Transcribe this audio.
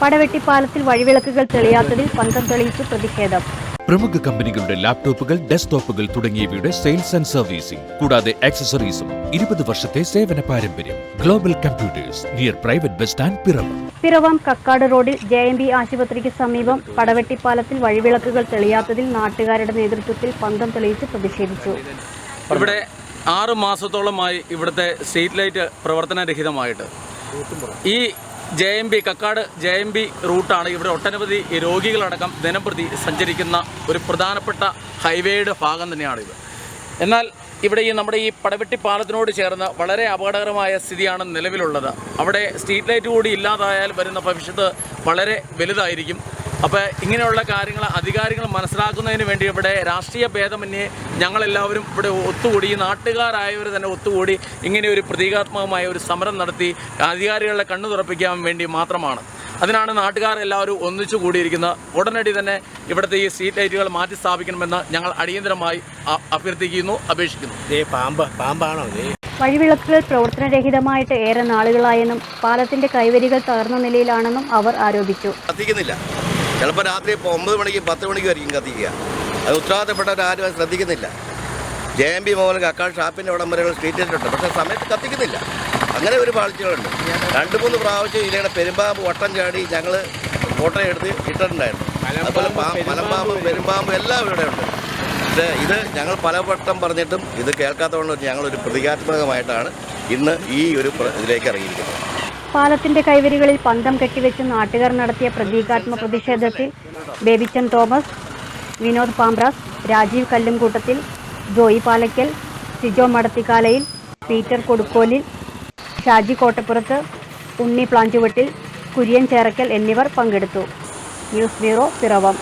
പടവെട്ടിപ്പാലത്തിൽ വഴിവിളക്കുകൾ തെളിയാത്തതിൽ പന്തം തെളിയിച്ചു പ്രതിഷേധം. പ്രമുഖ കമ്പനികളുടെ ലാപ്ടോപ്പുകൾ ഡെസ്ക്ടോപ്പുകൾ തുടങ്ങിയവയുടെ സെയിൽസ് ആൻഡ് സർവീസിംഗ് കൂടാതെ ആക്സസറീസും ഇരുപത് വർഷത്തെ സേവന പാരമ്പര്യം global computers near private bus stand Piravom. Piravom Kakkad റോഡിൽ ജെ എം ബി ആശുപത്രിക്ക് സമീപം പടവെട്ടിപ്പാലത്തിൽ വഴിവിളക്കുകൾ തെളിയാത്തതിൽ നാട്ടുകാരുടെ നേതൃത്വത്തിൽ പന്തം തെളിയിച്ച് പ്രതിഷേധിച്ചു. ഇവിടെ ആറ് മാസത്തോളമായി ഇവിടുത്തെ സ്ട്രീറ്റ് ലൈറ്റ് പ്രവർത്തനരഹിതമായിട്ട് ഈ J M B Kakkad J M B റൂട്ടാണ് ഇവിടെ ഒട്ടനവധി രോഗികളടക്കം ദിനംപ്രതി സഞ്ചരിക്കുന്ന ഒരു പ്രധാനപ്പെട്ട ഹൈവേയുടെ ഭാഗം തന്നെയാണ് ഇത് എന്നാൽ ഇവിടെ ഈ നമ്മുടെ ഈ പടവെട്ടി പാലത്തിനോട് ചേർന്ന് വളരെ അപകടകരമായ സ്ഥിതിയാണ് നിലവിലുള്ളത്. അവിടെ സ്ട്രീറ്റ് ലൈറ്റ് കൂടി ഇല്ലാതായാൽ വരുന്ന ഭവിഷ്യത്ത് വളരെ വലുതായിരിക്കും. അപ്പോൾ ഇങ്ങനെയുള്ള കാര്യങ്ങൾ അധികാരികൾ മനസ്സിലാക്കുന്നതിന് വേണ്ടി ഇവിടെ രാഷ്ട്രീയ ഭേദമന്യേ ഞങ്ങളെല്ലാവരും ഇവിടെ ഒത്തുകൂടി ഈ നാട്ടുകാരായവർ തന്നെ ഒത്തുകൂടി ഇങ്ങനെ ഒരു പ്രതീകാത്മകമായ ഒരു സമരം നടത്തി അധികാരികളെ കണ്ണു തുറപ്പിക്കാൻ വേണ്ടി മാത്രമാണ്. അതിനാണ് നാട്ടുകാർ എല്ലാവരും ഒന്നിച്ചു കൂടിയിരിക്കുന്നത് ഉടനടി തന്നെ ഇവിടുത്തെ ഈ സീറ്റ് ലൈറ്റുകൾ മാറ്റി സ്ഥാപിക്കണമെന്ന് ഞങ്ങൾ അടിയന്തരമായി അഭ്യർത്ഥിക്കുന്നു അപേക്ഷിക്കുന്നു. ദേ പാമ്പ് പാമ്പാണോ ദേ? വഴിവിളക്കുകൾ പ്രവർത്തനരഹിതമായിട്ട് ഏറെ നാളുകളായെന്നും പാലത്തിന്റെ കൈവരികൾ തകർന്ന നിലയിലാണെന്നും അവർ ആരോപിച്ചു. ചിലപ്പോൾ രാത്രി ഇപ്പോൾ ഒമ്പത് മണിക്ക് പത്ത് മണിക്കുമായിരിക്കും കത്തിക്കുക. അത് ഉത്തരവാദിത്തപ്പെട്ടവരാരും അത് ശ്രദ്ധിക്കുന്നില്ല. J M B Mohan Kakkad ഷാപ്പിന്റെ ഉടമ്പരകൾ വരെയുള്ള പക്ഷേ സമയത്ത് കത്തിക്കുന്നില്ല. അങ്ങനെ ഒരു പാളിച്ചകളുണ്ട്. രണ്ട് മൂന്ന് പ്രാവശ്യം ഇതിലെ പെരുമ്പാമ്പ് വട്ടം ചാടി ഞങ്ങൾ ഫോട്ടോ എടുത്ത് ഇട്ടിട്ടുണ്ടായിരുന്നു. അതുപോലെ മലമ്പാമ്പ് പെരുമ്പാമ്പ് എല്ലാം ഇവിടെ ഉണ്ട്. പക്ഷേ ഇത് ഞങ്ങൾ പല വട്ടം പറഞ്ഞിട്ടും ഇത് കേൾക്കാത്തതുകൊണ്ട് ഞങ്ങളൊരു പ്രതീകാത്മകമായിട്ടാണ് ഇന്ന് ഈ ഒരു ഇതിലേക്ക് ഇറങ്ങിയിരിക്കുന്നത്. പാലത്തിന്റെ കൈവരികളിൽ പന്തം കെട്ടിവെച്ച് നാട്ടുകാർ നടത്തിയ പ്രതീകാത്മക പ്രതിഷേധത്തിൽ Babychan Thomas Vinod Pambras Rajeev Kallumkoottathil Joy Palackal Sijo Madathikalayil Peter Kodukolil Shaji Kottappurath Unni Planchuvattil Kurian Cherackal എന്നിവർ പങ്കെടുത്തു. News bureau Piravom